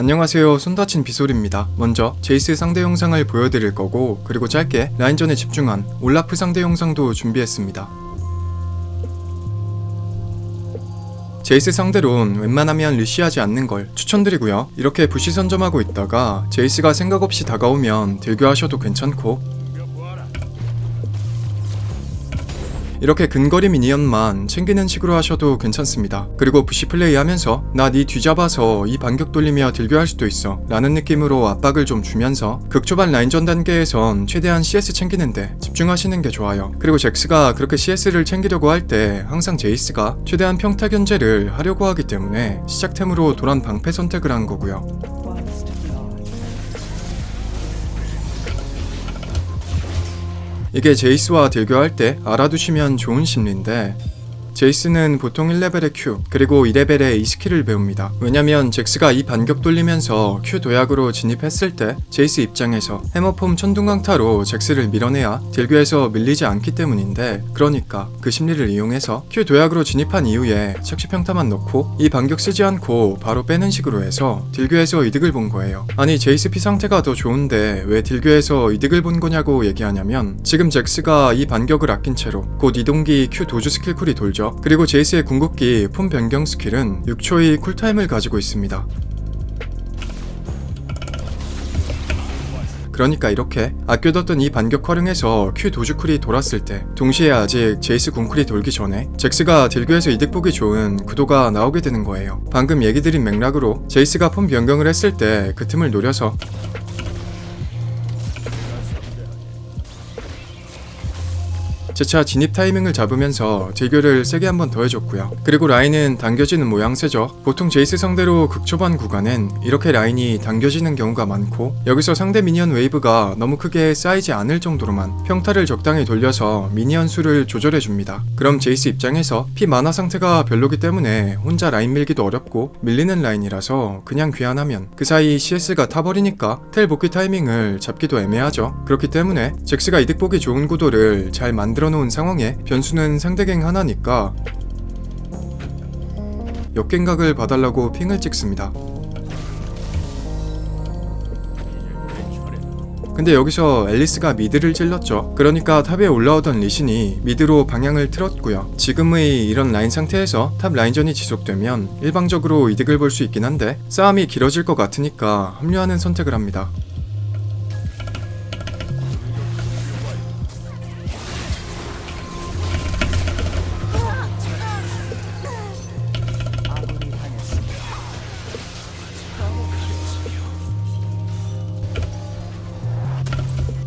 안녕하세요. 손다친 비솔입니다. 먼저 제이스 상대 영상을 보여드릴 거고 그리고 짧게 라인전에 집중한 올라프 상대 영상도 준비했습니다. 제이스 상대론 웬만하면 리쉬하지 않는 걸 추천드리고요. 이렇게 부시 선점하고 있다가 제이스가 생각 없이 다가오면 딜교하셔도 괜찮고 이렇게 근거리 미니언만 챙기는 식으로 하셔도 괜찮습니다. 그리고 부시 플레이 하면서 나 니 뒤잡아서 이 반격 돌리며 딜교할 수도 있어 라는 느낌으로 압박을 좀 주면서 극초반 라인전 단계에선 최대한 CS 챙기는데 집중하시는 게 좋아요. 그리고 잭스가 그렇게 CS를 챙기려고 할 때 항상 제이스가 최대한 평타 견제를 하려고 하기 때문에 시작템으로 도란 방패 선택을 한 거고요. 이게 제이스와 딜교할 때 알아두시면 좋은 심리인데 제이스는 보통 1레벨의 Q 그리고 2레벨의 이 스킬을 배웁니다. 왜냐면 잭스가 이 반격 돌리면서 Q 도약으로 진입했을 때 제이스 입장에서 해머폼 천둥강타로 잭스를 밀어내야 딜교에서 밀리지 않기 때문인데 그러니까 그 심리를 이용해서 Q 도약으로 진입한 이후에 착시평타만 넣고 이 반격 쓰지 않고 바로 빼는 식으로 해서 딜교에서 이득을 본 거예요. 아니 제이스 피 상태가 더 좋은데 왜 딜교에서 이득을 본 거냐고 얘기하냐면 지금 잭스가 이 반격을 아낀 채로 곧 이동기 Q 도주 스킬 쿨이 돌죠. 그리고 제이스의 궁극기 폼 변경 스킬은 6초의 쿨타임을 가지고 있습니다. 그러니까 이렇게 아껴뒀던 이 반격 활용해서 Q 도주쿨이 돌았을 때 동시에 아직 제이스 궁쿨이 돌기 전에 잭스가 딜교에서 이득 보기 좋은 구도가 나오게 되는 거예요. 방금 얘기 드린 맥락으로 제이스가 폼 변경을 했을 때 그 틈을 노려서 재차 진입 타이밍을 잡으면서 딜교를 세게 한 번 더 해줬고요. 그리고 라인은 당겨지는 모양새죠. 보통 제이스 상대로 극초반 구간엔 이렇게 라인이 당겨지는 경우가 많고 여기서 상대 미니언 웨이브가 너무 크게 쌓이지 않을 정도로만 평타를 적당히 돌려서 미니언 수를 조절해줍니다. 그럼 제이스 입장에서 피 만화 상태가 별로기 때문에 혼자 라인 밀기도 어렵고 밀리는 라인이라서 그냥 귀환하면 그 사이 CS가 타버리니까 텔 복귀 타이밍을 잡기도 애매하죠. 그렇기 때문에 잭스가 이득 보기 좋은 구도를 잘 만들어 놓은 상황에 변수는 상대갱 하나니까 역갱각을 봐달라고 핑을 찍습니다. 근데 여기서 앨리스가 미드를 찔렀죠. 그러니까 탑에 올라오던 리신이 미드로 방향을 틀었고요. 지금의 이런 라인 상태에서 탑 라인전이 지속되면 일방적으로 이득을 볼 수 있긴 한데 싸움이 길어질 것 같으니까 합류하는 선택을 합니다.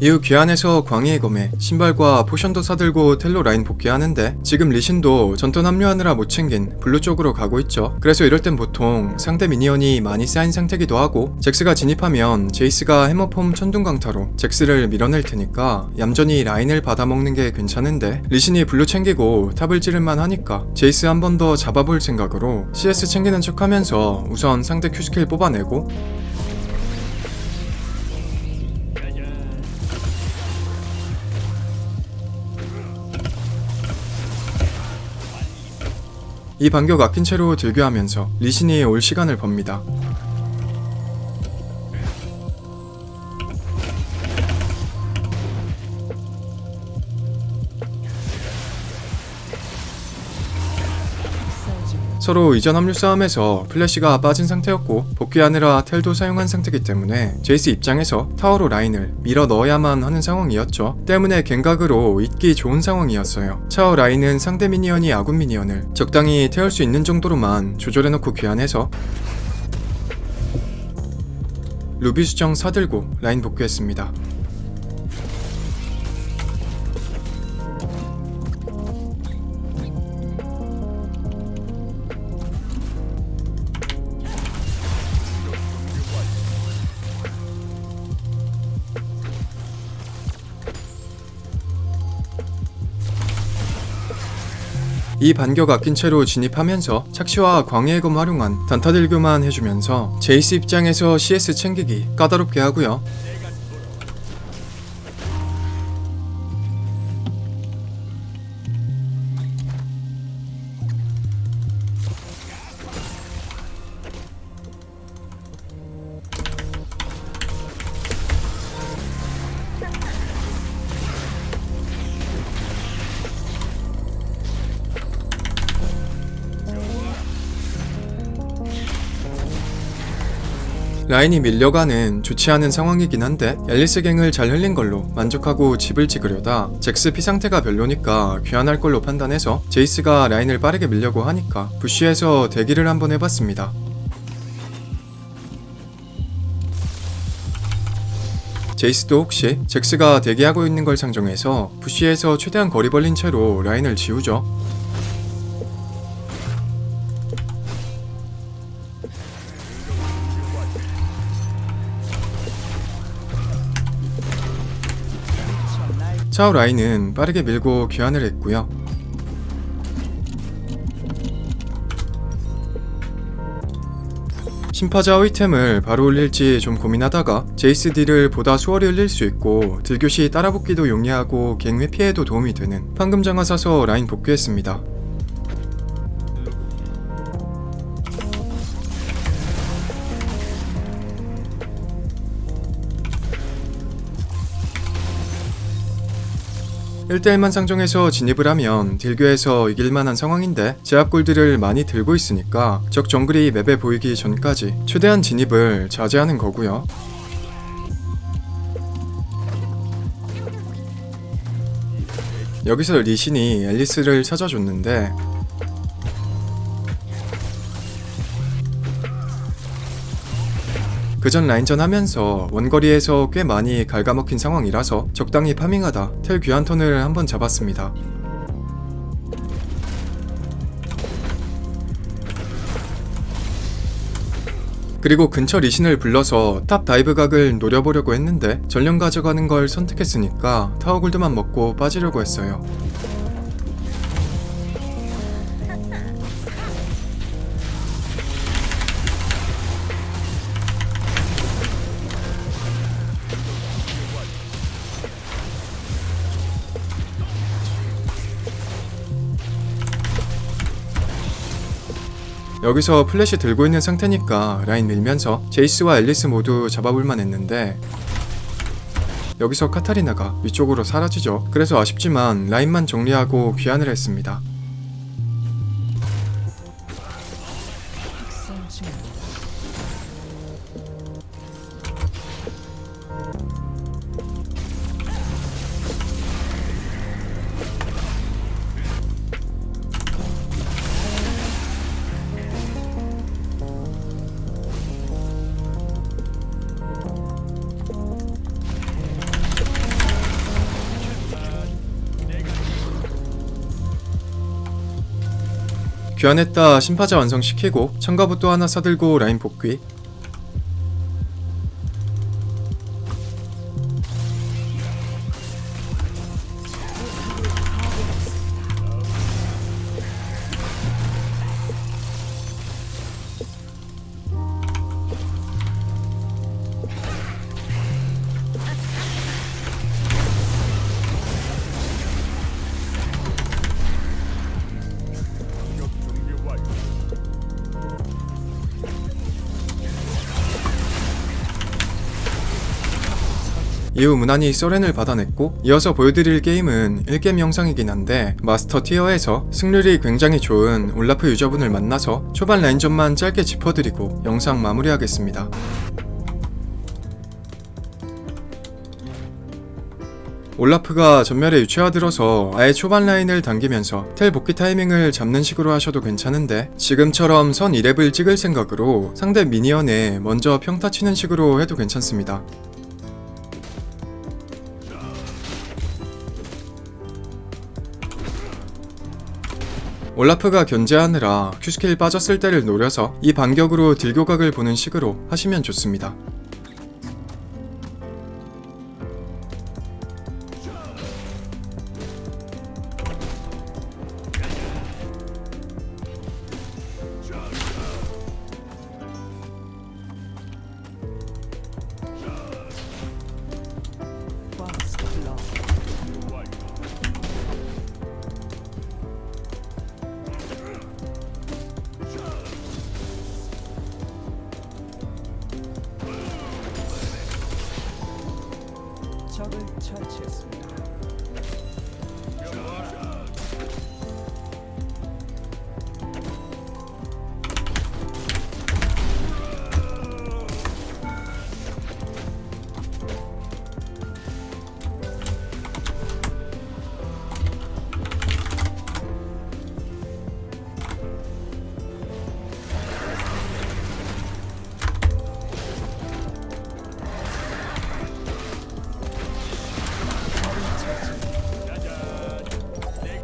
이후 귀환해서 광희의 검에 신발과 포션도 사들고 텔로 라인 복귀하는데 지금 리신도 전턴 합류하느라 못 챙긴 블루 쪽으로 가고 있죠. 그래서 이럴 땐 보통 상대 미니언이 많이 쌓인 상태기도 하고 잭스가 진입하면 제이스가 해머폼 천둥강타로 잭스를 밀어낼 테니까 얌전히 라인을 받아먹는 게 괜찮은데 리신이 블루 챙기고 탑을 찌를만 하니까 제이스 한 번 더 잡아볼 생각으로 CS 챙기는 척 하면서 우선 상대 Q 스킬 뽑아내고 이 반격 아낀 채로 딜교하면서 리신이 올 시간을 법니다. 서로 이전 합류 싸움에서 플래시가 빠진 상태였고 복귀하느라 텔도 사용한 상태이기 때문에 제이스 입장에서 타워로 라인을 밀어 넣어야만 하는 상황이었죠. 때문에 갱각으로 잊기 좋은 상황이었어요. 차오 라인은 상대 미니언이 아군 미니언을 적당히 태울 수 있는 정도로만 조절해놓고 귀환해서 루비 수정 사들고 라인 복귀했습니다. 이 반격 아낀 채로 진입하면서 착시와 광해의 검 활용한 단타딜교만 해주면서 제이스 입장에서 CS 챙기기 까다롭게 하고요. 라인이 밀려가는 좋지 않은 상황이긴 한데 앨리스 갱을 잘 흘린 걸로 만족하고 집을 찍으려다 잭스 피 상태가 별로니까 귀환할 걸로 판단해서 제이스가 라인을 빠르게 밀려고 하니까 부시에서 대기를 한번 해봤습니다. 제이스도 혹시 잭스가 대기하고 있는 걸 상정해서 부시에서 최대한 거리 벌린 채로 라인을 지우죠. 차오 라인은 빠르게 밀고 귀환을 했고요. 심파자 이템을 바로 올릴지 좀 고민하다가 제이스 딜을 보다 수월히 흘릴 수 있고 딜교시 따라붙기도 용이하고 갱 회피에도 도움이 되는 판금장화 사서 라인 복귀했습니다. 일대일만 상정해서 진입을 하면 딜교에서 이길만한 상황인데 제압 골드를 많이 들고 있으니까 적 정글이 맵에 보이기 전까지 최대한 진입을 자제하는 거고요. 여기서 리신이 앨리스를 찾아줬는데 그전 라인전 하면서 원거리에서 꽤 많이 갉아먹힌 상황이라서 적당히 파밍하다 텔 귀한 턴을 한번 잡았습니다. 그리고 근처 리신을 불러서 탑 다이브 각을 노려보려고 했는데 전령 가져가는 걸 선택했으니까 타워 골드만 먹고 빠지려고 했어요. 여기서 플래시 들고 있는 상태니까 라인 밀면서 제이스와 앨리스 모두 잡아볼만 했는데 여기서 카타리나가 위쪽으로 사라지죠. 그래서 아쉽지만 라인만 정리하고 귀환을 했습니다. 귀환했다 심파자 완성시키고 첨가부 또 하나 사들고 라인 복귀 이후 무난히 소렌을 받아냈고 이어서 보여드릴 게임은 1게임 영상이긴 한데 마스터 티어에서 승률이 굉장히 좋은 올라프 유저분을 만나서 초반 라인전만 짧게 짚어드리고 영상 마무리하겠습니다. 올라프가 전멸에 유체화들어서 아예 초반 라인을 당기면서 텔 복귀 타이밍을 잡는 식으로 하셔도 괜찮은데 지금처럼 선 2렙을 찍을 생각으로 상대 미니언에 먼저 평타 치는 식으로 해도 괜찮습니다. 올라프가 견제하느라 큐스킬 빠졌을 때를 노려서 이 반격으로 딜교각을 보는 식으로 하시면 좋습니다.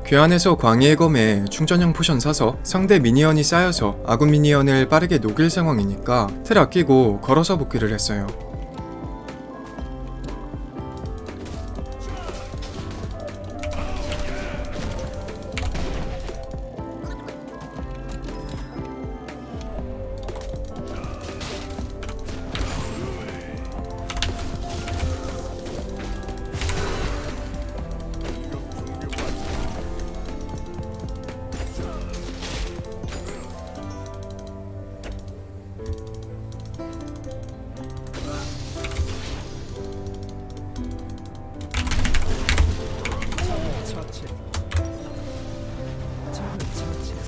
괴한에서 광희의 검에 충전형 포션 사서 상대 미니언이 쌓여서 아군 미니언을 빠르게 녹일 상황이니까 틀 아끼고 걸어서 복귀를 했어요.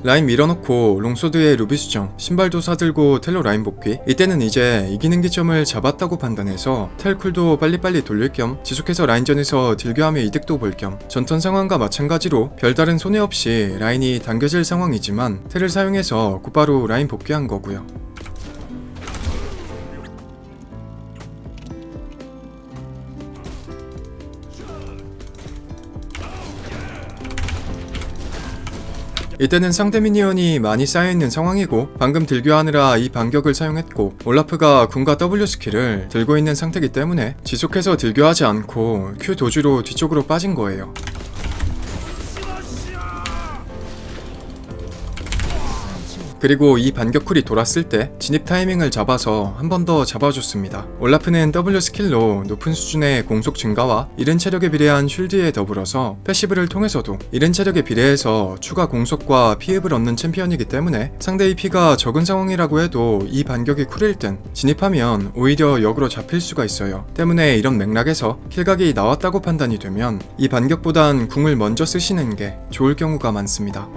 라인 밀어넣고 롱소드의 루비 수정, 신발도 사들고 텔로 라인 복귀. 이때는 이제 이기는 기점을 잡았다고 판단해서 텔쿨도 빨리빨리 돌릴 겸 지속해서 라인전에서 딜교하며 이득도 볼 겸 전턴 상황과 마찬가지로 별다른 손해 없이 라인이 당겨질 상황이지만 텔을 사용해서 곧바로 라인 복귀한 거고요. 이때는 상대 미니언이 많이 쌓여있는 상황이고 방금 딜교하느라 이 반격을 사용했고 올라프가 궁과 W 스킬을 들고 있는 상태이기 때문에 지속해서 딜교하지 않고 Q 도주로 뒤쪽으로 빠진 거예요. 그리고 이 반격 쿨이 돌았을 때 진입 타이밍을 잡아서 한 번 더 잡아줬습니다. 올라프는 W 스킬로 높은 수준의 공속 증가와 이른 체력에 비례한 쉴드에 더불어서 패시브를 통해서도 이른 체력에 비례해서 추가 공속과 피흡을 얻는 챔피언이기 때문에 상대의 피가 적은 상황이라고 해도 이 반격이 쿨일 땐 진입하면 오히려 역으로 잡힐 수가 있어요. 때문에 이런 맥락에서 킬각이 나왔다고 판단이 되면 이 반격보단 궁을 먼저 쓰시는 게 좋을 경우가 많습니다.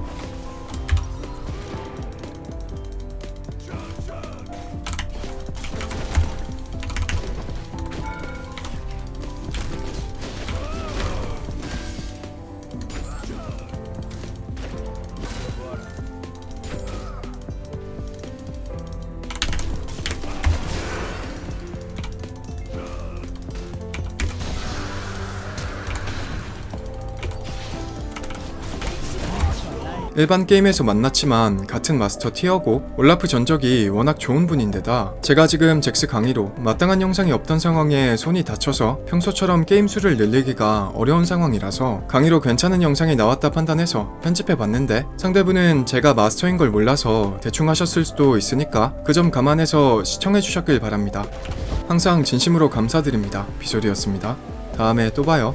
일반 게임에서 만났지만 같은 마스터 티어고 올라프 전적이 워낙 좋은 분인데다 제가 지금 잭스 강의로 마땅한 영상이 없던 상황에 손이 다쳐서 평소처럼 게임 수를 늘리기가 어려운 상황이라서 강의로 괜찮은 영상이 나왔다 판단해서 편집해 봤는데 상대분은 제가 마스터인 걸 몰라서 대충 하셨을 수도 있으니까 그 점 감안해서 시청해 주셨길 바랍니다. 항상 진심으로 감사드립니다. 비솔이었습니다. 다음에 또 봐요.